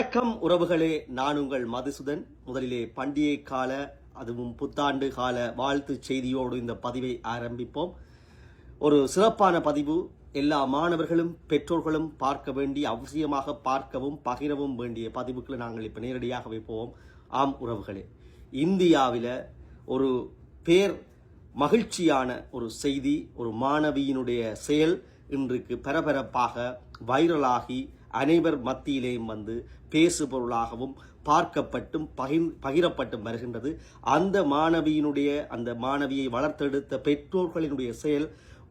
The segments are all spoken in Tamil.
வணக்கம் உறவுகளே நான் உங்கள் மதுசுதன். முதலிலே பண்டிகை கால அதுவும் புத்தாண்டு கால வாழ்த்து செய்தியோடு இந்த பதிவை ஆரம்பிப்போம். ஒரு சிறப்பான பதிவு எல்லா மாணவர்களும் பெற்றோர்களும் பார்க்க வேண்டிய அவசியமாக பார்க்கவும் பகிரவும் வேண்டிய பதிவுகளை நாங்கள் இப்போ நேரடியாகவே போவோம் ஆம் உறவுகளே இந்தியாவில் ஒரு பேர் மகிழ்ச்சியான ஒரு செய்தி ஒரு மாணவியினுடைய செயல் இன்றைக்கு பரபரப்பாக வைரலாகி அனைவர் மத்தியிலேயும் வந்து பேசு பொருளாகவும் பார்க்கப்பட்டும் பகிர் பகிரப்பட்டும் வருகின்றது. அந்த மாணவியினுடைய அந்த மாணவியை வளர்த்தெடுத்த பெற்றோர்களினுடைய செயல்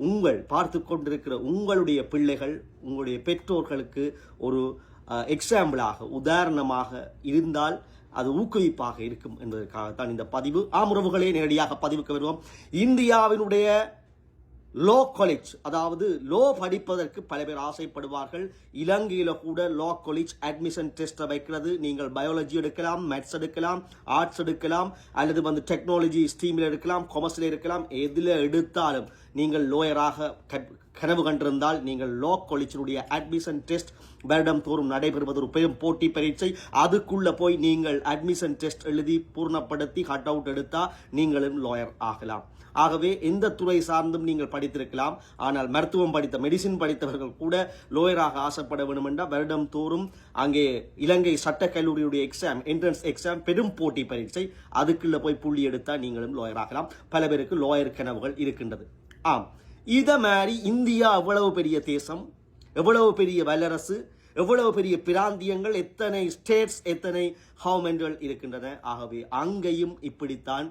உங்கள் பார்த்து கொண்டிருக்கிற உங்களுடைய பிள்ளைகள் உங்களுடைய பெற்றோர்களுக்கு ஒரு எக்ஸாம்பிளாக உதாரணமாக இருந்தால் அது ஊக்குவிப்பாக இருக்கும் என்பதற்காகத்தான் இந்த பதிவு. ஆமுறவுகளே நேரடியாக பதிவுக்கு வருவோம். இந்தியாவினுடைய லோ காலேஜ் அதாவது லோ படிப்பதற்கு பல பேர் ஆசைப்படுவார்கள். இலங்கையில் கூட லோ காலேஜ் அட்மிஷன் டெஸ்ட்டை வைக்கிறது. நீங்கள் பயாலஜி எடுக்கலாம் மேத்ஸ் எடுக்கலாம் ஆர்ட்ஸ் எடுக்கலாம் அல்லது வந்து டெக்னாலஜி ஸ்ட்ரீமில் எடுக்கலாம் கொமர்ஸில் இருக்கலாம். எதில் எடுத்தாலும் நீங்கள் லோயராக கனவு கண்டிருந்தால் நீங்கள் லோ காலேஜினுடைய அட்மிஷன் டெஸ்ட் வருடம் தோறும் நடைபெறுவது ஒரு பெரும் போட்டி பரீட்சை. அதுக்குள்ளே போய் நீங்கள் அட்மிஷன் டெஸ்ட் எழுதி பூர்ணப்படுத்தி கட் அவுட் எடுத்தால் நீங்களும் லாயர் ஆகலாம். ஆகவே எந்த துறை சார்ந்தும் நீங்கள் படித்திருக்கலாம். ஆனால் மருத்துவம் படித்த மெடிசின் படித்தவர்கள் கூட லோயராக ஆசைப்பட வேண்டும் என்றால் வருடம் தோறும் அங்கே இலங்கை சட்ட கல்லூரியுடைய எக்ஸாம் என்ட்ரன்ஸ் எக்ஸாம் பெரும் போட்டி பரீட்சை. அதுக்குள்ளே போய் புள்ளி எடுத்தால் நீங்களும் லோயர் ஆகலாம். பல பேருக்கு லோயர் கனவுகள் இருக்கின்றது. ஆம். இதை மாதிரி இந்தியா எவ்வளவு பெரிய தேசம் எவ்வளவு பெரிய வல்லரசு எவ்வளவு பெரிய பிராந்தியங்கள் எத்தனை ஸ்டேட்ஸ் எத்தனை ஹவுமென்கள் இருக்கின்றன. ஆகவே அங்கேயும் இப்படித்தான்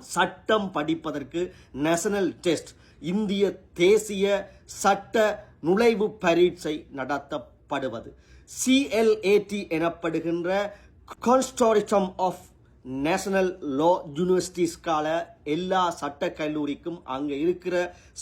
சட்டம் படிப்பதற்கு நேஷனல் டெஸ்ட் இந்திய தேசிய சட்ட நுழைவு பரீட்சை நடத்தப்படுவது. சிஎல்ஏடி எனப்படுகின்ற கான்ஸ்டோரிசம் ஆஃப் நேஷனல் லா யூனிவர்சிட்டிஸ்கால எல்லா சட்ட கல்லூரிக்கும் அங்கே இருக்கிற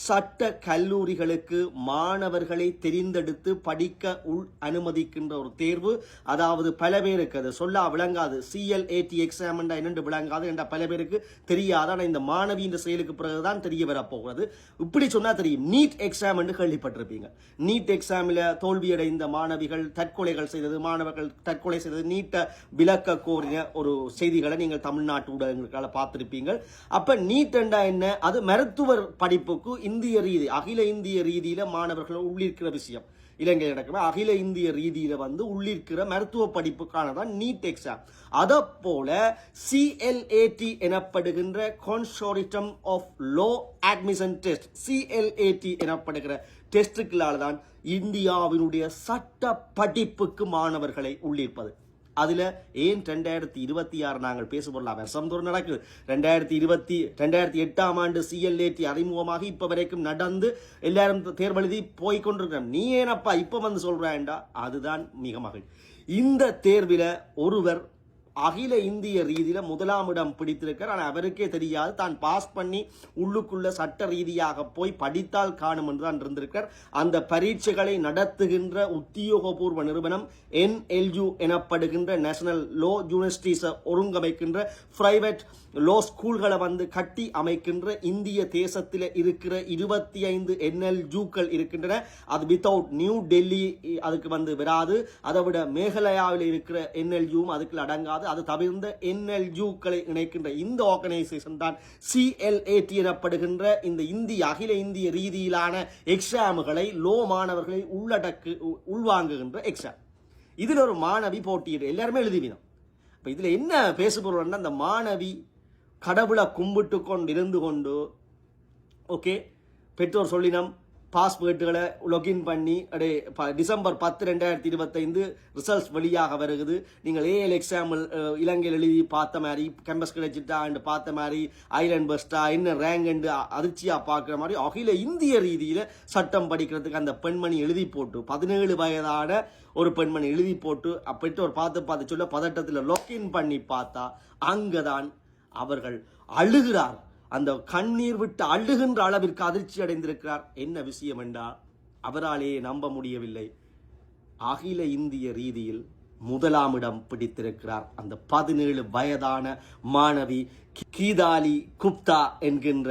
சட்ட கல்லூரிகளுக்கு மாணவர்களை தெரிந்தெடுத்து படிக்க உள் அனுமதிக்கின்ற ஒரு தேர்வு. அதாவது பல பேருக்கு அது சொல்லா விளங்காது. சிஎல்ஏடி எக்ஸாம் என்னென்று விளங்காது என்ற பல பேருக்கு தெரியாது. ஆனால் இந்த மாணவி இந்த செயலுக்கு பிறகுதான் தெரிய வரப்போகிறது. இப்படி சொன்னால் தெரியும். நீட் எக்ஸாம் என்று கேள்விப்பட்டிருப்பீங்க. நீட் எக்ஸாமில் தோல்வியடைந்த மாணவிகள் தற்கொலைகள் செய்தது மாணவர்கள் தற்கொலை செய்தது நீட்டை விளக்க கோரின ஒரு செய்திகளை நீங்கள் தமிழ்நாட்டு ஊடகங்களுக்காக பார்த்துருப்பீங்க. அப்ப நீட் என்றா என்ன? அது மருத்துவர் படிப்புக்கு இந்திய ரீதி அகில இந்திய ரீதியில் மாணவர்கள் உள்ளிருக்கிற விஷயம். இலங்கை நடக்கிற அகில இந்திய ரீதியில் வந்து உள்ளிருக்கிற மருத்துவ படிப்புக்கான தான் நீட் எக்ஸாம் அதை போல சிஎல்ஏடி எனப்படுகின்ற consortium of law admission test CLAT எனப்படுகிற டெஸ்ட்டுக்களால் தான் இந்தியாவினுடைய சட்ட படிப்புக்கு மாணவர்களை உள்ளிருப்பது. அதில் ஏன் ரெண்டாயிரத்தி இருபத்தி ஆறு நாங்கள் பேச போடலாம் வருஷம் தோறும் நடக்குது. ரெண்டாயிரத்தி இருபத்தி ரெண்டாயிரத்தி எட்டாம் ஆண்டு சிஎல்ஏடி அறிமுகமாக இப்போ வரைக்கும் நடந்து எல்லாரும் தேர்வெழுதி போய் கொண்டிருக்கிறோம். நீ ஏனப்பா இப்போ வந்து சொல்கிறாண்டா அதுதான் மிக மகிழ் இந்த தேர்வில் ஒருவர் அகில இந்திய ரீதியில் முதலாம் இடம் ஆனால் அவருக்கே தெரியாது. தான் பாஸ் பண்ணி உள்ளுக்குள்ள சட்ட ரீதியாக போய் படித்தால் காணும் என்று தான் இருந்திருக்கிறார். அந்த பரீட்சைகளை நடத்துகின்ற உத்தியோகபூர்வ நிறுவனம் என்எல்யூ எனப்படுகின்ற நேஷனல் லோ யூனிவர்சிட்டிஸை ஒருங்கமைக்கின்ற பிரைவேட் லோ ஸ்கூல்களை வந்து கட்டி அமைக்கின்ற இந்திய தேசத்தில் இருக்கிற இருபத்தி ஐந்து என்எல்ஜூக்கள் இருக்கின்றன. அது வித்தவுட் நியூ டெல்லி அதுக்கு வந்து வராது. அதை விட மேகாலயாவில் இருக்கிற என்எல்ஜூவும் அதுக்கு அடங்காது. அது தவிர்ந்த என்எல்ஜூக்களை இணைக்கின்ற இந்த ஆர்கனைசேஷன் தான் சிஎல்ஏடி எனப்படுகின்ற இந்த இந்திய அகில இந்திய ரீதியிலான எக்ஸாம்களை லோ மாணவர்களை உள்ளடக்கு உள்வாங்குகின்ற எக்ஸாம் இதில் ஒரு மாணவி போட்டியிடு. எல்லாருமே எழுதிவினோம் இப்போ இதில் என்ன பேசுபொருள்னா அந்த மாணவி கடவுளை கும்பிட்டு கொண்டு இருந்து கொண்டு ஓகே பெற்றோர் சொல்லினம் பாஸ்வேர்டுகளை லொகின் பண்ணி அடே டிசம்பர் பத்து ரெண்டாயிரத்தி இருபத்தைந்து ரிசல்ட்ஸ் வெளியாக வருகுது. நீங்கள் ஏஎல் எக்ஸாம் இலங்கையில் எழுதி பார்த்த மாதிரி கேம்பஸ் கிடைச்சிட்டா பார்த்த மாதிரி ஐலண்ட் பெஸ்டா என்ன ரேங்க் என்று அதிர்ச்சியாக பார்க்குற மாதிரி அகில இந்திய ரீதியில் சட்டம் படிக்கிறதுக்கு அந்த பெண்மணி எழுதி போட்டு பதினேழு வயதான ஒரு பெண்மணி எழுதி போட்டு பெற்றோர் பார்த்து பார்த்து சொல்ல பதட்டத்தில் லொக்கின் பண்ணி பார்த்தா அங்கே தான் அவர்கள் அழுகிறார். அந்த கண்ணீர் விட்டு அழுகின்ற அளவிற்கு அதிர்ச்சி அடைந்திருக்கிறார். என்ன விஷயம் என்றால் அவராலேயே நம்ப முடியவில்லை. அகில இந்திய ரீதியில் முதலாம் இடம் பிடித்திருக்கிறார். அந்த பதினேழு வயதான மாணவி கீதாலி குப்தா என்கின்ற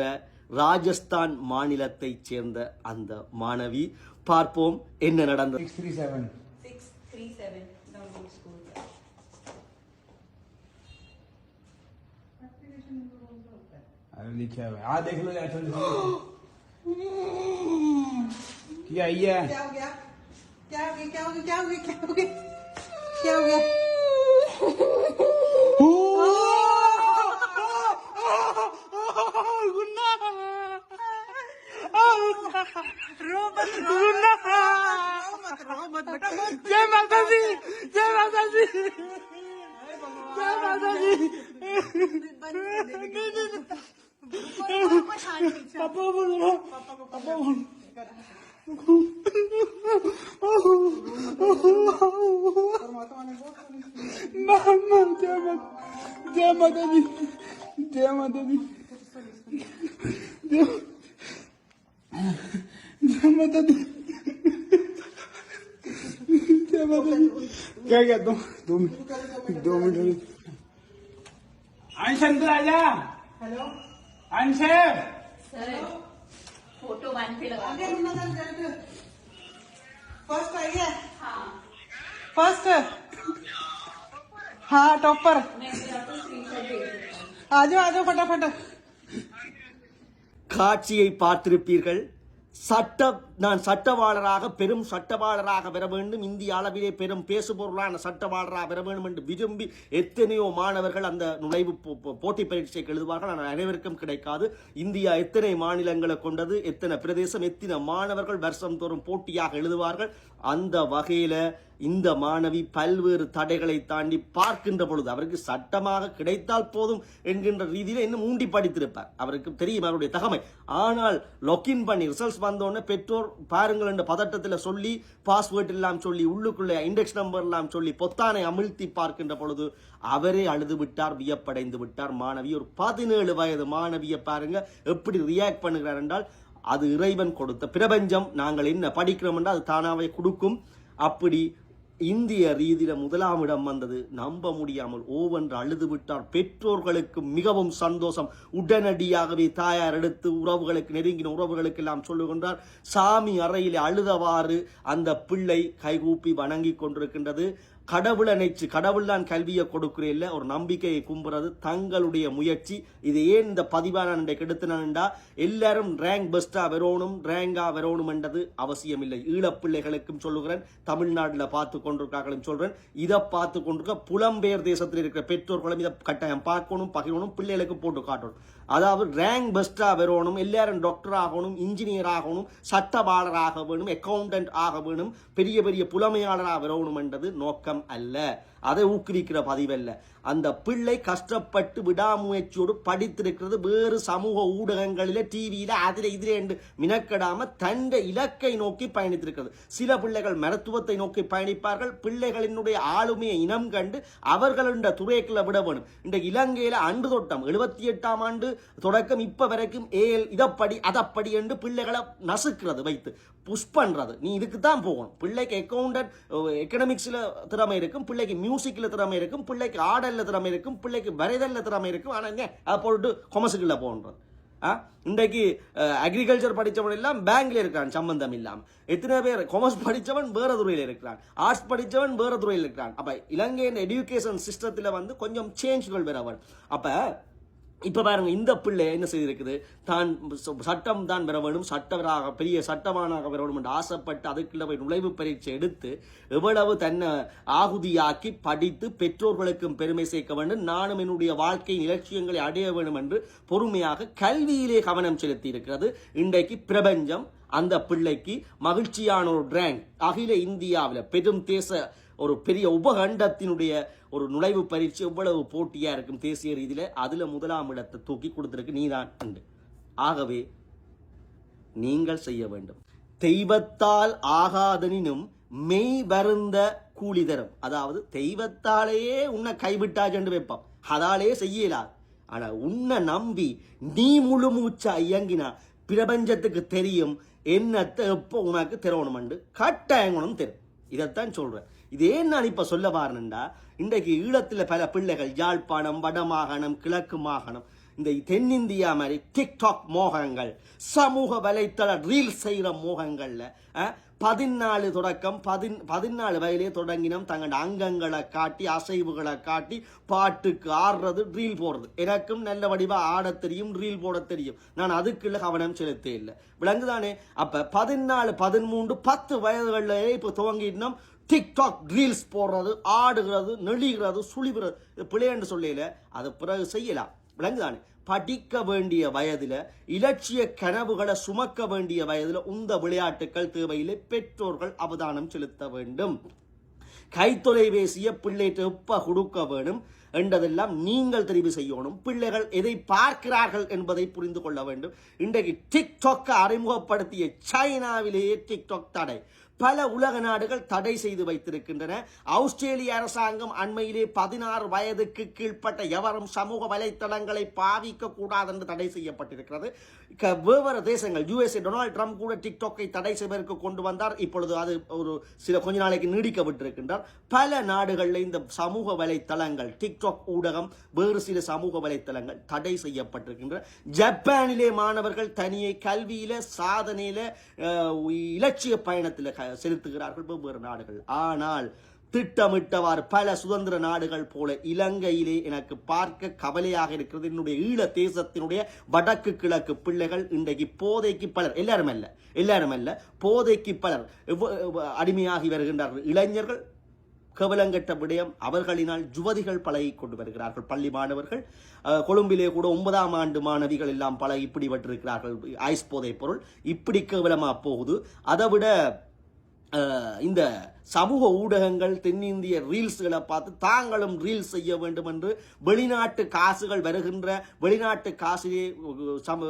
ராஜஸ்தான் மாநிலத்தைச் சேர்ந்த அந்த மாணவி. பார்ப்போம் என்ன நடந்தது? लिखा हुआ है। आ देख लो यार क्या ये क्या हो गया? क्या हो गया? क्या हो गया? क्या हो गया? क्या हो गया? गया रो मत रो मत रो मत बेटा मत जय माता दी जय माता दी जय माता दी। पापा बोलो पापा बोलो जय माता जय माता दी जय माता दी जय माता दी जय माता दी क्या क्या दो मिनट दो मिनट अंश अंदर आ जा हेलो अंश सर फोटो वन पे लगा आगे नजर फर्स्ट आई है हाँ फर्स्ट हाँ टॉपर मैं फिर आपको स्क्रीनशॉट भेज देता हूँ आ जाओ आ जाओ फटाफट காட்சியை பார்த்திருப்பீர்கள் சட்ட நான் சட்டவாளராக பெரும் சட்டவாளராக பெற வேண்டும். இந்திய அளவிலே பெரும் பேசுபொருளான சட்டவாளராக பெற வேண்டும் என்று விரும்பி எத்தனையோ மாணவர்கள் அந்த நுழைவு போ- போட்டி பரீட்சைக்கு எழுதுவார்கள். ஆனால் அனைவருக்கும் கிடைக்காது. இந்தியா எத்தனை மாநிலங்களை கொண்டது எத்தனை பிரதேசம் எத்தனை மாணவர்கள் வருஷம் தோறும் போட்டியாக எழுதுவார்கள். அந்த வகையில் இந்த மாணவி பல்வேறு தடைகளை தாண்டி பார்க்கின்ற பொழுது அவருக்கு சட்டமாக கிடைத்தால் போதும் என்கின்ற ரீதியில் இன்னும் ஊண்டி படித்திருப்பார். அவருக்கு தெரியும் அவருடைய தகமை. ஆனால் லொக்கின் பண்ணி ரிசல்ட்ஸ் வந்தோடனே பெற்றோர் பாருங்கள் என்ற பதட்டத்தில் சொல்லி பாஸ்வேர்ட் எல்லாம் சொல்லி உள்ளுக்குள்ளே இண்டெக்ஸ் நம்பர் எல்லாம் சொல்லி பொத்தானை அமிழ்த்தி பார்க்கின்ற பொழுது அவரே அழுது விட்டார் வியப்படைந்து விட்டார். மாணவி ஒரு பதினேழு வயது மாணவியை பாருங்க எப்படி ரியாக்ட் பண்ணுகிறார் என்றால் அது இறைவன் கொடுத்த பிரபஞ்சம் நாங்கள் என்ன படிக்கிறோம் என்றால் அது தானாவே கொடுக்கும். அப்படி இந்திய ரீதியில முதலாம் இடம் வந்தது. நம்ப முடியாமல் ஓவென்று அழுது விட்டார். பெற்றோர்களுக்கு மிகவும் சந்தோஷம். உடனடியாகவே தாயார் எடுத்து உறவுகளுக்கு நெருங்கின உறவுகளுக்கு எல்லாம் சொல்லுகின்றார். சாமி அறையிலே அழுதவாறு அந்த பிள்ளை கைகூப்பி வணங்கி கொண்டிருக்கின்றது. கடவுளை நினைச்சு கடவுள் தான் கல்வியை கொடுக்கிறேன் ஒரு நம்பிக்கையை கும்புறது தங்களுடைய முயற்சி. இது ஏன் இந்த பதிவான இன்றைக்கு எடுத்துனா எல்லாரும் ரேங்க் பெஸ்ட்டாக வரணும் ரேங்காக வரணும் என்றது அவசியம் இல்லை ஈழப்பிள்ளைகளுக்கும் சொல்லுகிறேன் தமிழ்நாட்டில் பார்த்து கொண்டிருக்காங்களும் சொல்கிறேன் இதை பார்த்து கொண்டிருக்க புலம்பெயர் தேசத்தில் இருக்கிற பெற்றோர்களும் இதை கட்டாயம் பார்க்கணும் பகிரணும் பிள்ளைகளுக்கு போட்டு காட்டணும். அதாவது ரேங்க் பெஸ்ட்டாக வரணும் எல்லாரும் டாக்டர் ஆகணும் இன்ஜினியர் ஆகணும் சட்டவாளர் ஆக வேணும் அக்கௌண்டன்ட் ஆக வேணும் பெரிய பெரிய புலமையாளராக வரணும்ன்றது நோக்கம் அல்ல. அதை ஊக்குவிக்கிற பதிவல்ல அந்த பிள்ளை கஷ்டப்பட்டு விடாமுயற்சியோடு படித்திருக்கிறது வேறு சமூக ஊடகங்களில் டிவியில் அதில் இதில் என்று மினக்கடாமல் தந்த இலக்கை நோக்கி பயணித்திருக்கிறது. சில பிள்ளைகள் மருத்துவத்தை நோக்கி பயணிப்பார்கள். பிள்ளைகளினுடைய ஆளுமையை இனம் கண்டு அவர்களுடைய துறைக்குள்ள விட வேணும். இந்த இலங்கையில் அன்று தொட்டம் எழுபத்தி எட்டாம் ஆண்டு தொடக்கம் இப்ப வரைக்கும் ஏல் இதப்படி அதப்படி என்று பிள்ளைகளை நசுக்கிறது வைத்து புஷ் பண்றது. நீ இதுக்கு தான் போகணும். பிள்ளைக்கு அக்கௌண்டட் எக்கனாமிக்ஸ்ல திறமை இருக்கும் பிள்ளைக்கு மியூசிக்ல திறமை இருக்கும் பிள்ளைக்கு ஆடல்ல திறமை இருக்கும் பிள்ளைக்கு வரைதல்ல திறமை இருக்கும். ஆனா இங்க அதை போட்டு கொமர்ஸுக்குள்ள போன்றது ஆ? இன்றைக்கு அக்ரிகல்ச்சர் படிச்சவன் எல்லாம் பேங்க்ல இருக்கிறான் சம்பந்தம் இல்லாம. எத்தனை பேர் கொமர்ஸ் படிச்சவன் வேற துறையில் இருக்கிறான். ஆர்ட்ஸ் படிச்சவன் வேற துறையில் இருக்கிறான். அப்ப இலங்கையின் எஜுகேஷன் சிஸ்டத்தில் வந்து கொஞ்சம் சேஞ்ச்கள் வரவன் அப்போ இப்போ பாருங்க இந்த பிள்ளை என்ன செய்திருக்குது? தான் ச- சட்டம் தான் பெற சட்டவராக பெரிய சட்டமானாக பெற என்று ஆசைப்பட்டு அதுக்குள்ள போய் நுழைவு பரீட்சை எடுத்து எவ்வளவு தன்னை ஆகுதியாக்கி படித்து பெற்றோர்களுக்கும் பெருமை சேர்க்க வேண்டும் நானும் என்னுடைய வாழ்க்கையின் இலட்சியங்களை அடைய வேண்டும் என்று பொறுமையாக கல்வியிலே கவனம் செலுத்தி இருக்கிறது இன்றைக்கு பிரபஞ்சம் அந்த பிள்ளைக்கு மகிழ்ச்சியான ஒரு ரேங்க் அகில இந்தியாவில் பெரும் தேச ஒரு பெரிய உபகண்டத்தினுடைய ஒரு நுழைவு பயிற்சி எவ்வளவு போட்டியாக இருக்கும் தேசிய ரீதியில் அதில் முதலாம் இடத்தை தூக்கி கொடுத்துருக்கு நீதான் உண்டு. ஆகவே நீங்கள் செய்ய வேண்டும். தெய்வத்தால் ஆகாதனினும் மெய் வருந்த கூலி தரும் அதாவது தெய்வத்தாலேயே உன்னை கைவிட்டா சென்று வைப்பான். அதாலே செய்யலாது ஆனா உன்னை நம்பி நீ முழு மூச்சா இயங்கினா பிரபஞ்சத்துக்கு தெரியும் என்னத்தை எப்போ உனக்கு திறவணுமெண்டு கட்டாயங்கணும் தெரியும். இதைத்தான் சொல்றேன். இதே நான் இப்போ சொல்ல வாரேன்டா இன்றைக்கு ஈழத்தில் பல பிள்ளைகள் யாழ்ப்பாணம் வடமாகாணம் கிழக்கு மாகாணம் இந்த தென்னிந்தியா மாதிரி டிக்டாக் மோகங்கள் சமூக வலைத்தள ரீல் செய்கிற மோகங்களில் பதினாலு தொடக்கம் பதின் பதினாலு வயதிலே தொடங்கினோம். தங்களோட அங்கங்களை காட்டி அசைவுகளை காட்டி பாட்டுக்கு ஆடுறது ரீல் போடுறது. எனக்கும் நல்ல வடிவாக ஆடத் தெரியும் ரீல் போட தெரியும். நான் அதுக்குள்ள கவனம் செலுத்த இல்லை. விளங்குதானே? அப்போ பதினாலு பதிமூன்று பத்து வயதுகளிலே இப்போ துவங்கிட்டோம். டிக்டாக் ரீல்ஸ் போடுறது ஆடுகிறது நெளிகிறது சுழிகிறது பிள்ளைன்னு சொல்லல அது பிறகு செய்யலாம். விளங்குதானே? படிக்க வேண்டிய வயதில் இலட்சிய கனவுகளை சுமக்க வேண்டிய வயதில் உந்த விளையாட்டுகள் தேவையில்லை பெற்றோர்கள் அவதானம் செலுத்த வேண்டும். கைத்தொலைபேசிய பிள்ளைகிட்ட எப்ப கொடுக்க வேணும் என்றதெல்லாம் நீங்கள் தெரிவு செய்யணும். பிள்ளைகள் எதை பார்க்கிறார்கள் என்பதை புரிந்து கொள்ள வேண்டும். இன்றைக்கு டிக்டாக் அறிமுகப்படுத்திய சைனாவிலேயே டிக்டாக் தடை. பல உலக நாடுகள் தடை செய்து வைத்திருக்கின்றன. ஆஸ்திரேலிய அரசாங்கம் அண்மையிலே பதினாறு வயதுக்கு கீழ்ப்பட்ட எவரும் சமூக வலைத்தளங்களை பாவிக்க கூடாது என்று தடை செய்யப்பட்டிருக்கிறது. க- வெவ்வேறு தேசங்கள் யுஎஸ்ஏ டொனால்ட் ட்ரம்ப் கூட டிக்டாக்கை தடை செய்வதற்கு கொண்டு வந்தார். இப்பொழுது அது ஒரு சில கொஞ்ச நாளைக்கு நீடிக்க விட்டிருக்கின்றார். பல நாடுகளில் இந்த சமூக வலைத்தளங்கள் டிக்டாக் ஊடகம் வேறு சில சமூக வலைத்தளங்கள் தடை செய்யப்பட்டிருக்கின்றன. ஜப்பானிலே மாணவர்கள் தனியே கல்வியில சாதனையில இலட்சிய பயணத்தில் செலுத்துகிறார்கள் வெவ்வேறு நாடுகள். ஆனால் திட்டமிட்டவாறு பல சுதந்திர நாடுகள் போல இலங்கையிலே எனக்கு பார்க்க கவலையாக இருக்கிறது. என்னுடைய ஈழ தேசத்தினுடைய வடக்கு கிழக்கு பிள்ளைகள் இன்றைக்கு போதைக்கு பலர் எல்லாரும் அல்ல எல்லாரும் அல்ல போதைக்கு பலர் அடிமையாகி வருகின்றார்கள். இளைஞர்கள் கவலங்கட்ட விடயம் அவர்களினால் யுவதிகள் பழகி கொண்டு வருகிறார்கள். பள்ளி மாணவர்கள் கொழும்பிலே கூட ஒன்பதாம் ஆண்டு மாணவிகள் எல்லாம் பழகி இப்படி விட்டிருக்கிறார்கள் ஐஸ் போதைப் பொருள் இப்படி கேவலமாக போகுது. அதை விட இந்த சமூக ஊடகங்கள் தென்னிந்திய ரீல்ஸ்களை பார்த்து தாங்களும் ரீல்ஸ் செய்ய வேண்டும் என்று வெளிநாட்டு காசுகள் வருகின்ற வெளிநாட்டு காசிலே சம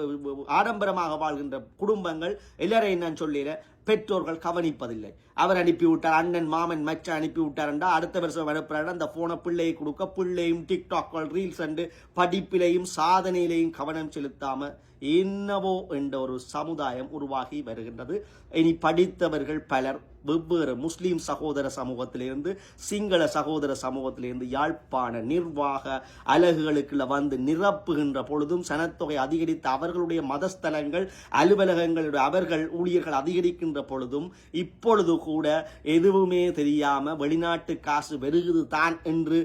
ஆடம்பரமாக வாழ்கின்ற குடும்பங்கள் எல்லாரையும் நான் சொல்லிடுறேன் பெற்றோர்கள் கவனிப்பதில்லை. அவர் அனுப்பிவிட்டார் அண்ணன் மாமன் மச்சான் அனுப்பிவிட்டார் என்றால் அடுத்த வருஷம் அனுப்புறாரு அந்த போனை பிள்ளையை கொடுக்க பிள்ளையும் டிக்டாக்கள் ரீல்ஸ் அண்டு படிப்பிலையும் சாதனையிலையும் கவனம் செலுத்தாமல் என்னவோ என்ற ஒரு சமுதாயம் உருவாகி வருகின்றது. இனி படித்தவர்கள் பலர் வெவ்வேறு முஸ்லீம் சகோதர சமூகத்திலிருந்து சிங்கள சகோதர சமூகத்திலிருந்து யாழ்ப்பாண நிர்வாக அலகுகளுக்குள்ள வந்து நிரப்புகின்ற பொழுதும் சனத்தொகை அதிகரித்து அவர்களுடைய மதஸ்தலங்கள் அலுவலகங்களுடைய அவர்கள் ஊழியர்கள் அதிகரிக்கின்ற பொழுதும் இப்பொழுது கூட எதுவுமே தெரியாம வெளிநாட்டு காசு வெறுகுது தான் என்று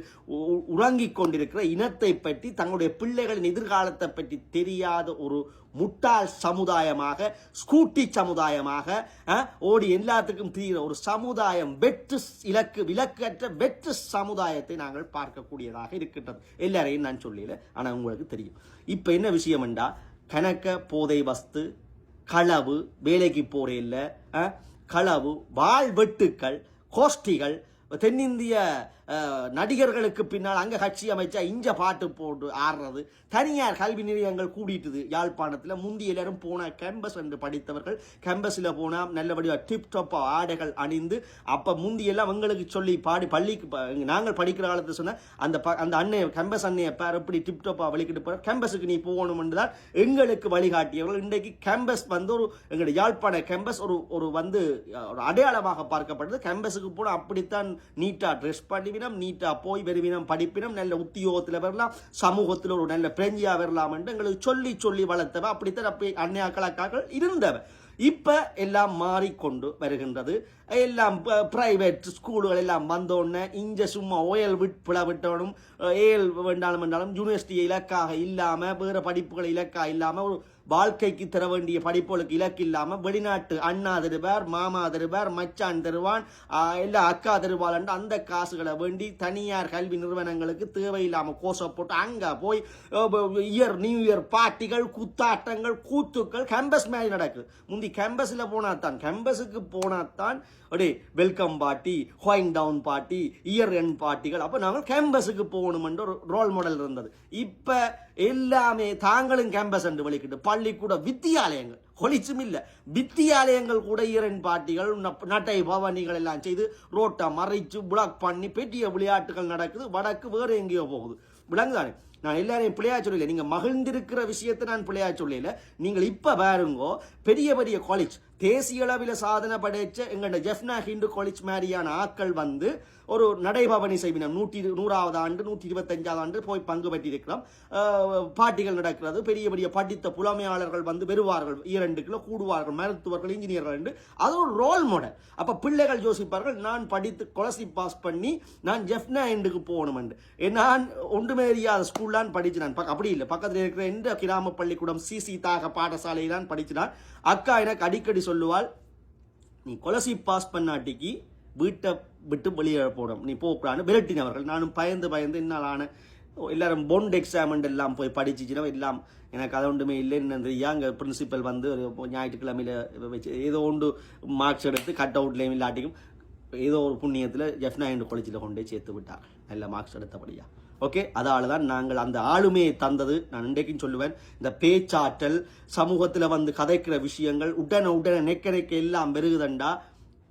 உறங்கிக் கொண்டிருக்கிற இனத்தை பற்றி தங்களுடைய பிள்ளைகளின் எதிர்காலத்தை பற்றி தெரியாத ஒரு முட்டாள் சமுதாயமாக ஸ்கூட்டி சமுதாயமாக ஓடி எல்லாத்துக்கும் தீர ஒரு சமுதாயம் வெற்று இலக்கு விலக்கற்ற வெற்று சமுதாயத்தை நாங்கள் பார்க்கக்கூடியதாக இருக்கின்றது. எல்லாரையும் நான் சொல்லல ஆனால் உங்களுக்கு தெரியும். இப்போ என்ன விஷயம் என்றா கணக்க போதை வஸ்து களவு வேலைக்கு போறேல்ல இல்லை களவு வாழ்வெட்டுக்கள் கோஷ்டிகள் தென்னிந்திய நடிகர்களுக்கு பின்னால் அங்கே கட்சி அமைச்சா இஞ்ச பாட்டு போட்டு ஆடுறது. தனியார் கல்வி நிலையங்கள் கூடிட்டுது யாழ்ப்பாணத்தில். முந்தி எல்லாரும் போன கேம்பஸ் என்று படித்தவர்கள். கேம்பஸில் போனால் நல்லபடியாக டிப் ஆடைகள் அணிந்து அப்போ முந்தி எல்லாம் எங்களுக்கு சொல்லி பாடி பள்ளிக்கு நாங்கள் படிக்கிற காலத்தில் சொன்ன அந்த ப- அந்த அன்னைய கேம்பஸ் அன்னையை பேர் எப்படி டிப்டாப்பாக வழிக்கிட்டு போகிற கேம்பஸுக்கு நீ போகணும் தான் எங்களுக்கு வழிகாட்டியவர்கள். இன்றைக்கு கேம்பஸ் வந்து ஒரு எங்களுடைய யாழ்ப்பாண கேம்பஸ் ஒரு ஒரு வந்து ஒரு அடையாளமாக பார்க்கப்படுது. கேம்பஸுக்கு போனால் அப்படித்தான் நீட்டாக ட்ரெஸ் பண்ணி பண்ணிவினம் நீட்டாக போய் வருவினம் படிப்பினம் நல்ல உத்தியோகத்தில் வரலாம் சமூகத்தில் ஒரு நல்ல பிரெஞ்சியாக வரலாம் என்று எங்களுக்கு சொல்லி சொல்லி வளர்த்தவ அப்படித்தான் அப்படி அன்னையாக்கள் அக்காக்கள் இருந்தவ. இப்போ எல்லாம் மாறிக்கொண்டு வருகின்றது. எல்லாம் பிரைவேட் ஸ்கூலுகள் எல்லாம் வந்தோடனே இங்கே சும்மா ஓயல் விட் பிள விட்டவனும் ஏல் வேண்டாலும் வேண்டாலும் யூனிவர்சிட்டி இலக்காக இல்லாமல் வேறு படிப்புகள் இலக்காக இல்லாமல் ஒரு வாழ்க்கைக்கு தர வேண்டிய படிப்புகளுக்கு இலக்கு இல்லாமல் வெளிநாட்டு அண்ணா தருவார் மாமா தருவார் மச்சான் தருவான் இல்லை எல்லா அக்கா தருவாள் அந்த காசுகளை வேண்டி தனியார் கல்வி நிறுவனங்களுக்கு தேவையில்லாமல் கோச போட்டு அங்கே போய் இயர் நியூ இயர் பார்ட்டிகள் குத்தாட்டங்கள் கூத்துக்கள் கேம்பஸ் மேலே நடக்குது. முந்தி கேம்பஸில் போனா தான் கேம்பஸுக்கு போனால் தான் அடே வெல்கம் பார்ட்டி ஹோயிங் டவுன் பார்ட்டி இயர் என் பார்ட்டிகள் அப்போ நாங்கள் கேம்பஸுக்கு போகணுமென்ற ஒரு ரோல் மாடல் இருந்தது. இப்போ எல்லாமே தாங்களும் கேம்பஸ் என்று வலிக்கிட்டு பள்ளிக்கூட வித்தியாலயங்கள் கொலிச்சும் இல்லை வித்தியாலயங்கள் கூட இயரன் பார்ட்டிகள் நட்டை பவனிகள் எல்லாம் செய்து ரோட்டை மறைச்சு பிளாக் பண்ணி பெட்டிய விளையாட்டுகள் நடக்குது வடக்கு வேறு எங்கேயோ போகுது. விளங்குதானே? நான் எல்லாரையும் பிள்ளையா சொல்லல. நீங்கள் மகிழ்ந்திருக்கிற விஷயத்தை நான் பிள்ளையா சொல்லல. நீங்கள் இப்போ பாருங்கோ பெரிய பெரிய காலேஜ் தேசிய அளவில் சாதனை படைச்ச எங்கள்ட ஜெஃப்னா ஹிந்து காலேஜ் மாதிரியான ஆக்கள் வந்து ஒரு நடைபவனி செய்வினம் நூற்றி இரு- நூறாவது ஆண்டு நூற்றி இருபத்தஞ்சாவது ஆண்டு போய் பங்கு பெற்றிருக்கிறோம். பாட்டிகள் நடக்கிறது பெரிய பெரிய படித்த புலமையாளர்கள் வந்து வருவார்கள். இரண்டுக்குள்ள கூடுவார்கள் மருத்துவர்கள் இன்ஜினியர்கள் என்று. அது ஒரு ரோல் மாடல் அப்போ பிள்ளைகள் யோசிப்பார்கள் நான் படித்து கொலசி பாஸ் பண்ணி நான் ஜெஃப்னா ஹிண்டுக்கு போகணும் என்று நான் ஒன்றுமே அறியாத ஸ்கூல்லான் படிச்சு நான் அப்படி இல்லை. பக்கத்தில் இருக்கிற எந்த கிராம பள்ளிக்கூடம் சிசி தாக பாடசாலையிலான் படிச்சினான். அக்கா எனக்கு அடிக்கடி சொல்லுவாள் நீ கொலசி பாஸ் பண்ணாட்டிக்கு வீட்டை விட்டு வெளியே போடும் நீ போக்கூடாதுன்னு விரட்டினவர்கள். நானும் பயந்து பயந்து என்னால் ஆன எல்லாரும் பொண்ட் எக்ஸாம் எல்லாம் போய் படிச்சுச்சுனா எல்லாம் எனக்கு அது ஒன்றுமே இல்லைன்னு தெரியா அங்கே பிரின்சிபல் வந்து ஒரு ஞாயிற்றுக்கிழமையில வச்சு ஏதோ ஒன்று மார்க்ஸ் எடுத்து கட் அவுட்லேயும் இல்லாட்டியும் ஏதோ ஒரு புண்ணியத்தில் ஜெஃப்னா என்று காலேஜில் கொண்டு சேர்த்து விட்டார். நல்ல மார்க்ஸ் எடுத்தபடியா. ஓகே? அதால தான் நாங்கள் அந்த ஆளுமையை தந்தது. நான் இன்றைக்கும் சொல்லுவேன் இந்த பேச்சாற்றல் சமூகத்தில் வந்து கதைக்கிற விஷயங்கள் உடனே உடனே நெக்க நெக்க எல்லாம் பெருகுதண்டா?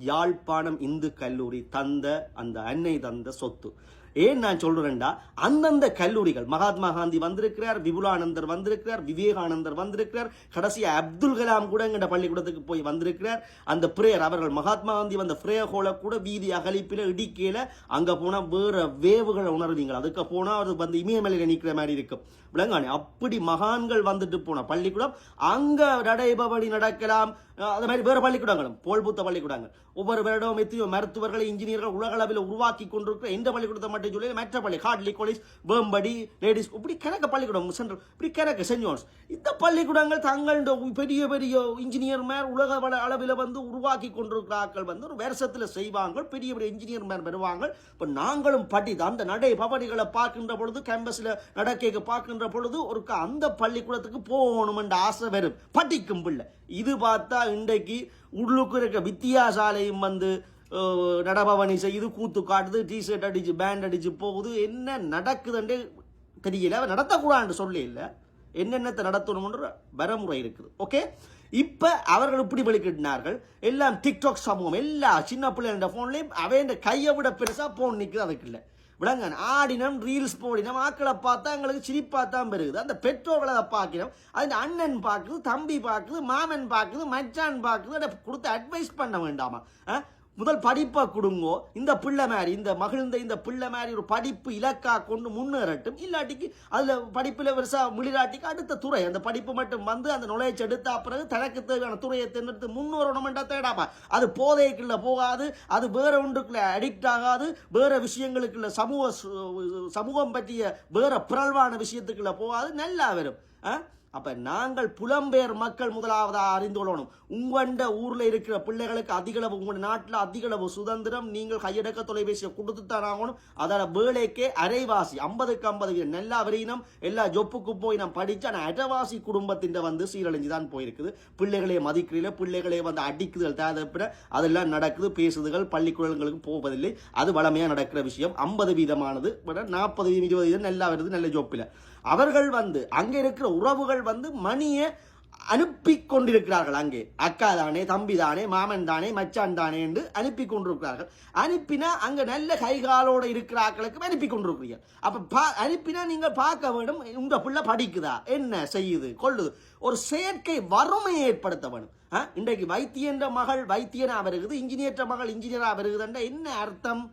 யாழ்ப்பாணம் இந்து கல்லூரி தந்த அந்த அன்னை தந்த சொத்து. ஏன் நான் சொல்கிறேன்டா அந்தந்த கல்லூரிகள் மகாத்மா காந்தி வந்திருக்கிறார் விபுலானந்தர் வந்திருக்கிறார் விவேகானந்தர் வந்திருக்கிறார் கடைசியாக அப்துல் கலாம் கூட எங்கட பள்ளிக்கூடத்துக்கு போய் வந்திருக்கிறார். அந்த பிரேயர் அவர்கள் மகாத்மா காந்தி வந்த பிரேயர் கூட வீதி அகலிப்பில் இடிக்கையில் அங்கே போனால் வேறு வேவுகளை உணர்வீங்க. அதுக்கு போனால் அது வந்து இமயமலையில் நிற்கிற மாதிரி இருக்கும். விளங்கானே அப்படி மகான்கள் வந்துட்டு போன பள்ளிக்கூடம் அங்கே நடைபவனி நடக்கலாம். அது மாதிரி வேறு பள்ளிக்கூடங்களும் போல்பூத்த பள்ளிக்கூடங்கள் ஒவ்வொரு வருடம் எத்தியோ மருத்துவர்களை இன்ஜினியர்கள் உலகளவில் உருவாக்கி கொண்டிருக்கிற எந்த பள்ளிக்கூடத்தை மட்டும் சொல்லி மற்ற பள்ளி ஹார்ட்லி காலேஜ் வேம்படி லேடிஸ் இப்படி கிணக்க பள்ளிக்கூடம் சென்ட்ரல் இப்படி கிழக்கு சென்ட் ஜோன்ஸ் இந்த பள்ளிக்கூடங்கள் தங்களோட பெரிய பெரிய இன்ஜினியர் மேர் உலக வள- அளவில் வந்து உருவாக்கி கொண்டிருக்கிற ஆட்கள் வந்து ஒரு வருஷத்தில் செய்வாங்க பெரிய பெரிய இன்ஜினியர் மேர் வருவாங்க இப்போ நாங்களும் படித்து அந்த நடை பவனிகளை பார்க்கின்ற பொழுது கேம்பஸில் நடக்கைக்கு பார்க்கின்ற பொழுது ஒரு அந்த பள்ளிக்கூடத்துக்கு போகணுமென்ற ஆசை வரும் படிக்கும் பிள்ளை இது பார்த்தா இன்றைக்கு உள்ளுக்கு இருக்க வித்தியாசாலையும் வந்து நடபவனி செய்யுது கூத்து காட்டுது டிஷர்ட் அடிச்சு பேண்ட் அடிச்சு போகுது. என்ன நடக்குதுன்றே தெரியல. நடத்தக்கூடாதுன்னு சொல்லி இல்லை. என்னென்னத்தை நடத்தணும்ன்ற வரமுறை இருக்குது. ஓகே இப்போ அவர்கள் இப்படி வெளிக்கிட்டினார்கள் எல்லாம் டிக்டாக் சமூகம் எல்லா சின்ன பிள்ளைங்க ஃபோன்லேயும் அவன் கையை விட பெருசாக ஃபோன் நிற்குது அதுக்கு இல்லை. விளங்க ஆடினம் ரீல்ஸ் போடினம் ஆக்களை பார்த்தா எங்களுக்கு சிரிப்பாக தான் பெருகுது. அந்த பெற்றோர்களை அதை பார்க்கணும் அது அண்ணன் பார்க்குது தம்பி பார்க்குது மாமன் பார்க்குது மச்சான் பார்க்குது அதை கொடுத்து அட்வைஸ் பண்ண வேண்டாமா? முதல் படிப்பை கொடுங்கோ. இந்த பிள்ளை மாதிரி இந்த மகிழ்ந்த இந்த பிள்ளை மாதிரி ஒரு படிப்பு இலக்கா கொண்டு முன்னேறட்டும். இல்லாட்டிக்கு அதில் படிப்பில் பெருசாக முளிராட்டிக்கு அடுத்த துறை. அந்த படிப்பு மட்டும் வந்து அந்த நுழைச்சி எடுத்த பிறகு தனக்கு தேவையான துறையை தேர்ந்தெடுத்து முன்னோரணுமெண்டா தேடாப்பா அது போதைக்குள்ளே போகாது அது வேற ஒன்றுக்குள்ள அடிக்ட் ஆகாது வேற விஷயங்களுக்குள்ள சமூக சு- சமூகம் பற்றிய வேற பிறழ்வான விஷயத்துக்குள்ளே போகாது நல்லா வரும். ஆ? அப்போ நாங்கள் புலம்பெயர் மக்கள் முதலாவதாக அறிந்து கொள்ளணும் உங்கண்ட ஊரில் இருக்கிற பிள்ளைகளுக்கு அதிகளவு உங்கள் நாட்டில் அதிகளவு சுதந்திரம் நீங்கள் கையடக்க தொலைபேசியை கொடுத்துத்தான் ஆகணும். அதோட வேலைக்கே அரைவாசி. ஐம்பதுக்கு ஐம்பது நல்லா வரையினம் எல்லா ஜொப்புக்கு போய் நான் படித்து ஆனால் அரைவாசி குடும்பத்தின் வந்து சீரழிஞ்சு தான் போயிருக்குது. பிள்ளைகளை மதிக்கிறீல பிள்ளைகளே வந்து அடிக்குதல் தேவைப்பட அதெல்லாம் நடக்குது. பேசுதுகள் பள்ளிக்கூடங்களுக்கு போவதில்லை. அது வளமையாக நடக்கிற விஷயம். ஐம்பது வீதமானது நாற்பது இருபது வீதம் நல்லா வருது நல்ல ஜொப்பில். அவர்கள் வந்து அங்கே இருக்கிற உறவுகள் வந்து மணியை அனுப்பி கொண்டிருக்கிறார்கள் அங்கே. அக்கா தானே தம்பி தானே மாமன் தானே மச்சான் தானே என்று அனுப்பி கொண்டிருக்கிறார்கள். அனுப்பினா அங்க நல்ல கைகாலோட இருக்கிற ஆக்களுக்கு அனுப்பி கொண்டிருக்கிறீர்கள். அப்ப பா- அனுப்பினா நீங்க பார்க்க வேண்டும் உங்க பிள்ளை படிக்குதா? என்ன செய்யுது? கொள்ளுது. ஒரு செயற்கை வறுமையை ஏற்படுத்த வேணும் ஆ? இன்றைக்கு வைத்தியன்ற மகள் வைத்தியனா வருகிறது இன்ஜினியர்ன்ற மகள் இன்ஜினியரா வருகுதுன்ற என்ன அர்த்தம்?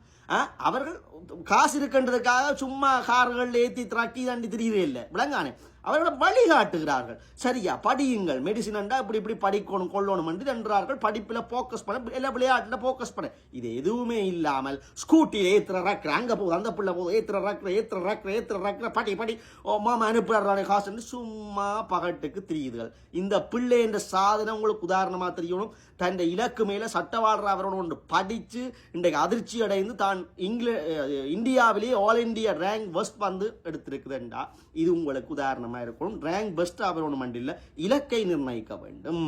அவர்கள் காசு இருக்கின்றதுக்காக சும்மா கார்கள் ஏற்றி திரட்டி தாண்டி திரியுதே இல்லை. விளங்கானே. அவர்களை வழிகாட்டுகிறார்கள். சரியா படியுங்கள். மெடிசின் இப்படி இப்படி படிக்கணும் கொள்ளணும் என்று என்றார்கள் படிப்பில் ஃபோக்கஸ் பண்ண எல்லா விளையாட்டில் ஃபோக்கஸ் பண்ண. இது எதுவுமே இல்லாமல் ஸ்கூட்டியில் ஏற்றுற ரக்கிற அங்கே போகுது அந்த பிள்ளை போகுது ஏற்றுற ரக்கிற ஏற்றுற ரக்கிற ஏற்றுற ரக்கிற படி படி. ஓ மாமா அனுப்புறாரு காசுன்னு சும்மா பகட்டுக்கு தெரியுதுகள். இந்த பிள்ளை என்ற சாதனை உங்களுக்கு உதாரணமாக தெரியணும். தன் இலக்கு மேல சட்டவாளர் அவரோட ஒன்று. படித்து இன்றைக்கு அதிர்ச்சி அடைந்து தான் இங்கில இந்தியாவிலேயே ஆல் இந்தியா ரேங்க் ஃபர்ஸ்ட் வந்து எடுத்திருக்குதுண்டா. இது உங்களுக்கு உதாரணமாக இருக்கணும். ரேங்க் பெஸ்ட் அவரோட மண்டியில் இலக்கை நிர்ணயிக்க வேண்டும்.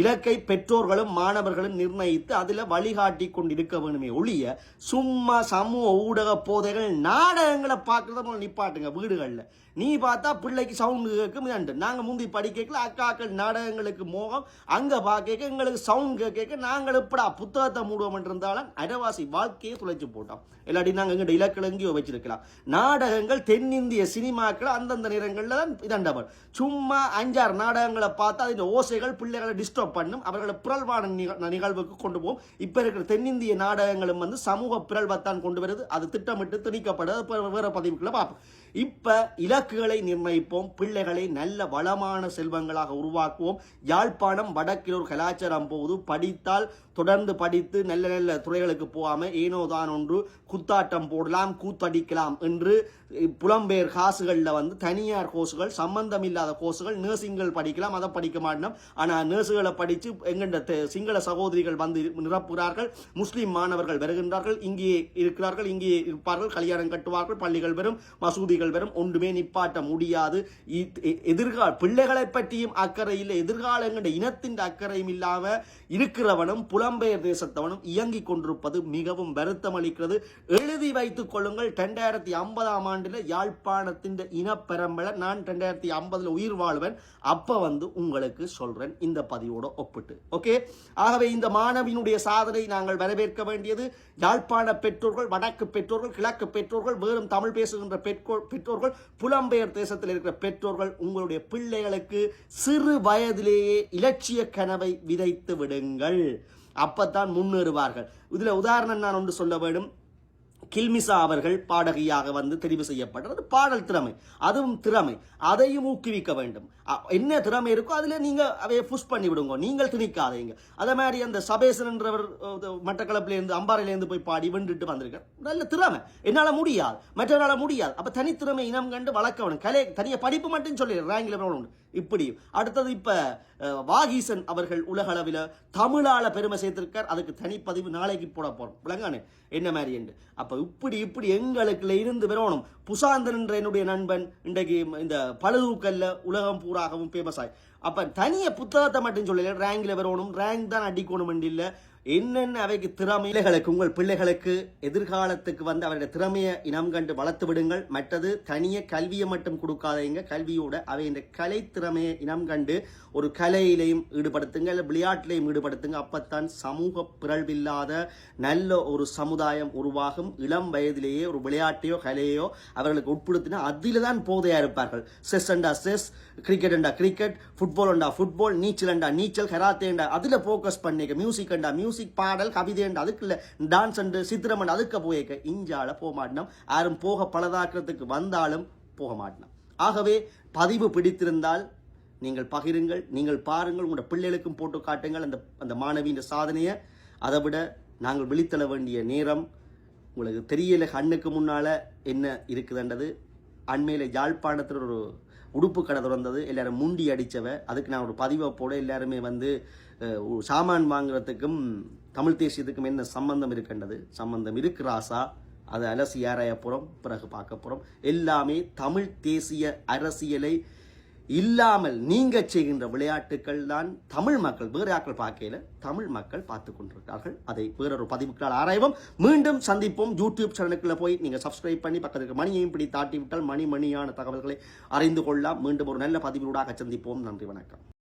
இலக்கை பெற்றோர்களும் மாணவர்களும் நிர்ணயித்து அதில் வழிகாட்டி கொண்டிருக்க வேணுமே ஒழிய சும்மா சமூக ஊடக போதைகள் நாடகங்களை பார்க்குறத நிப்பாட்டுங்க வீடுகளில். நீ பார்த்தா பிள்ளைக்கு சவுண்டு கேட்கும் நாங்கள் முந்தி படிக்கல அக்காக்கள் நாடகங்களுக்கு மோகம் அங்கே பார்க்க எங்களுக்கு சவுண்ட் கேட்க நாங்கள் எப்படா புத்தகத்தை மூடுவோம் இருந்தாலும் அரைவாசி வாழ்க்கையை துளைச்சி போட்டோம். இல்லாட்டி நாங்கள் எங்கள்கிட்ட இலக்கில் எங்கேயோ வச்சிருக்கலாம். நாடகங்கள் தென்னிந்திய சினிமாக்கள் அந்தந்த நேரங்களில் தான் இதண்டவர் சும்மா அஞ்சாறு நாடகங்களை பார்த்து அதின் ஓசைகள் பிள்ளைகளை டிஸ்டர்ப் பண்ணும். அவர்களை பிறழ்வான நிகழ்வுக்கு கொண்டு போகும் இப்போ இருக்கிற தென்னிந்திய நாடகங்களும் வந்து சமூக பிறழ்வைத்தான் கொண்டு வருது. அது திட்டமிட்டு திணிக்கப்படுது வேறு பதிவுக்குள்ளே பார்ப்போம். இப்ப இலக்குகளை நிர்ணயிப்போம் பிள்ளைகளை நல்ல வளமான செல்வங்களாக உருவாக்குவோம். யாழ்ப்பாணம் வடக்கிலூர் கலாச்சாரம் போது படித்தால் தொடர்ந்து படித்து நல்ல நல்ல துறைகளுக்கு போகாம ஏனோதான் ஒன்று குத்தாட்டம் போடலாம் கூத்தடிக்கலாம் என்று புலம்பெயர் காசுகளில் வந்து தனியார் கோர்ஸுகள் சம்பந்தம் இல்லாத கோர்ஸுகள் நர்சிங்கள் படிக்கலாம் அதை படிக்க மாட்டோம். ஆனால் நர்ஸுகளை படித்து எங்கெண்ட சிங்கள சகோதரிகள் வந்து நிரப்புகிறார்கள் முஸ்லீம் மாணவர்கள் வருகின்றார்கள் இங்கே இருக்கிறார்கள் இங்கே இருப்பார்கள் கல்யாணம் கட்டுவார்கள் பள்ளிகள் வரும் மசூதிகள் வரும் ஒன்றுமே நிப்பாட்ட முடியாது. எதிர்கால பிள்ளைகளை பற்றியும் அக்கறை இல்லை. எதிர்காலங்கள இனத்தின் அக்கறையும் இல்லாம இருக்கிறவனும் புலம்பெயர் தேசத்தவனும் இயங்கிக் கொண்டிருப்பது மிகவும் வருத்தம் அளிக்கிறது. எழுதி வைத்துக் கொள்ளுங்கள் ரெண்டாயிரத்தி ஐம்பதாம் ஆண்டுல யாழ்ப்பாணத்தின் இனப்பெரம்பல நான் ரெண்டாயிரத்தி ஐம்பதுல உயிர் வாழ்வன். அப்போ வந்து உங்களுக்கு சொல்றேன். இந்த பதிவோட ஒப்பிட்டு. ஓகே? ஆகவே இந்த மாணவியினுடைய சாதனை நாங்கள் வரவேற்க வேண்டியது யாழ்ப்பாண பெற்றோர்கள் வடக்கு பெற்றோர்கள் கிழக்கு பெற்றோர்கள் வேறும் தமிழ் பேசுகின்ற பெற்றோர் பெற்றோர்கள் புலம்பெயர் தேசத்தில் இருக்கிற பெற்றோர்கள் உங்களுடைய பிள்ளைகளுக்கு சிறு வயதிலேயே இலட்சிய கனவை விதைத்து விடுங்கள். அப்பத்தான் முன்னேறுவார்கள். இதுல உதாரணம் நான் ஒன்று சொல்ல வேண்டும். கில்மிசா அவர்கள் பாடகியாக வந்து தெரிவு செய்யப்படுறது பாடல் திறமை. அதுவும் திறமை. அதையும் ஊக்குவிக்க வேண்டும். என்ன திறமை இருக்கோ அதில் நீங்கள் அவைய புஷ் பண்ணி விடுங்க. நீங்கள் திணிக்காதீங்க. அதே மாதிரி அந்த சபேசன் என்றவர் அம்பாறையிலேருந்து போய் பாடி வென்றுட்டு வந்திருக்கார். நல்ல திறமை. என்னால் முடியாது. மற்றவரால் முடியாது. அப்போ தனித்திறமை இனம் கண்டு வளர்க்க வேணும் கலை தனியாக படிப்பு மட்டும் சொல்லி ரேங்கில் உண்டு. இப்படி அடுத்தது இப்போ வாகீசன் அவர்கள் உலகளவில் தமிழால் தமிழால பெருமை சேர்த்திருக்கார். அதுக்கு தனிப்பதிவு நாளைக்கு போட போகிறோம் விளங்கானே? என்ன மாதிரி என்று. அப்போ இப்படி இப்படி எங்களுக்குள்ள இருந்து வரணும் புசாந்தன் என்ற என்னுடைய நண்பன் இன்றைக்கு இந்த பழுதூக்கல்ல உலகம் பூராகவும் ஃபேமஸ் ஆகி அப்போ தனிய புத்தகத்தை மட்டும் சொல்லல ரேங்கில் வரணும் ரேங்க் தான் அடிக்கணும் இல்லை என்னென்ன அவைக்கு திறமைகளுக்கு உங்கள் பிள்ளைகளுக்கு எதிர்காலத்துக்கு வந்து அவருடைய திறமையை இனம் கண்டு வளர்த்து விடுங்கள். மற்றது தனிய கல்வியை மட்டும் கொடுக்காதீங்க. கல்வியோட அவை இந்த கலை திறமையை இனம் கண்டு ஒரு கலையிலையும் ஈடுபடுத்துங்க இல்லை விளையாட்டிலையும் ஈடுபடுத்துங்க அப்பத்தான் சமூக பிறழ்வில்லாத நல்ல ஒரு சமுதாயம் உருவாகும். இளம் வயதிலேயே ஒரு விளையாட்டையோ கலையோ அவர்களுக்கு உட்படுத்தினா அதில் தான் போதையா இருப்பார்கள். செஸ் அண்டா செஸ் கிரிக்கெட் அண்டா கிரிக்கெட் ஃபுட்பால்ண்டா ஃபுட்பால் நீச்சல் அண்டா நீச்சல் ஹெராத்தேண்டா அதில் ஃபோக்கஸ் பண்ணிக்க. மியூசிக்ண்டா மியூசிக் பாடல் கவிதைண்டா அதுக்கு இல்லை. டான்ஸ் அண்டு சித்திரமண்டா அதுக்கு போயிருக்க இஞ்சால போக மாட்டினோம் யாரும் போக பலதாக்கிறதுக்கு வந்தாலும் போக மாட்டினோம் ஆகவே பதிவு பிடித்திருந்தால் நீங்கள் பகிருங்கள் நீங்கள் பாருங்கள் உங்களோட பிள்ளைகளுக்கும் போட்டு காட்டுங்கள். அந்த அந்த மாணவியின் சாதனையை அதை விட நாங்கள் விழித்தள வேண்டிய நேரம் உங்களுக்கு தெரியல கண்ணுக்கு முன்னால் என்ன இருக்குதுன்றது அண்மையில் யாழ்ப்பாணத்தில் ஒரு உடுப்பு கடை திறந்தது எல்லாரும் முண்டி அடித்தவ அதுக்கு நான் ஒரு பதிவை போட எல்லாருமே வந்து சாமான் வாங்குறதுக்கும் தமிழ் தேசியத்துக்கும் என்ன சம்பந்தம் இருக்கின்றது? சம்பந்தம் இருக்கு ராசா அதை அலசி ஏறைய போகிறோம் பிறகு பார்க்க போகிறோம் எல்லாமே தமிழ் தேசிய அரசியலை இல்லாமல் நீங்க செய்கின்ற விளையாட்டுக்கள் தான் தமிழ் மக்கள் வேறு ஆக்கள் பார்க்கையில தமிழ் மக்கள் பார்த்து கொண்டிருக்கிறார்கள். அதை வேறொரு பதிவுகளால் ஆராய்வோம். மீண்டும் சந்திப்போம். யூடியூப் சேனலுக்குள்ள போய் நீங்க சப்ஸ்கிரைப் பண்ணி பக்கத்துக்கு மணியையும் பிடி தாட்டி விட்டால் மணி மணியான தகவல்களை அறிந்து கொள்ளலாம். மீண்டும் ஒரு நல்ல பதிவினூடாக சந்திப்போம். நன்றி வணக்கம்.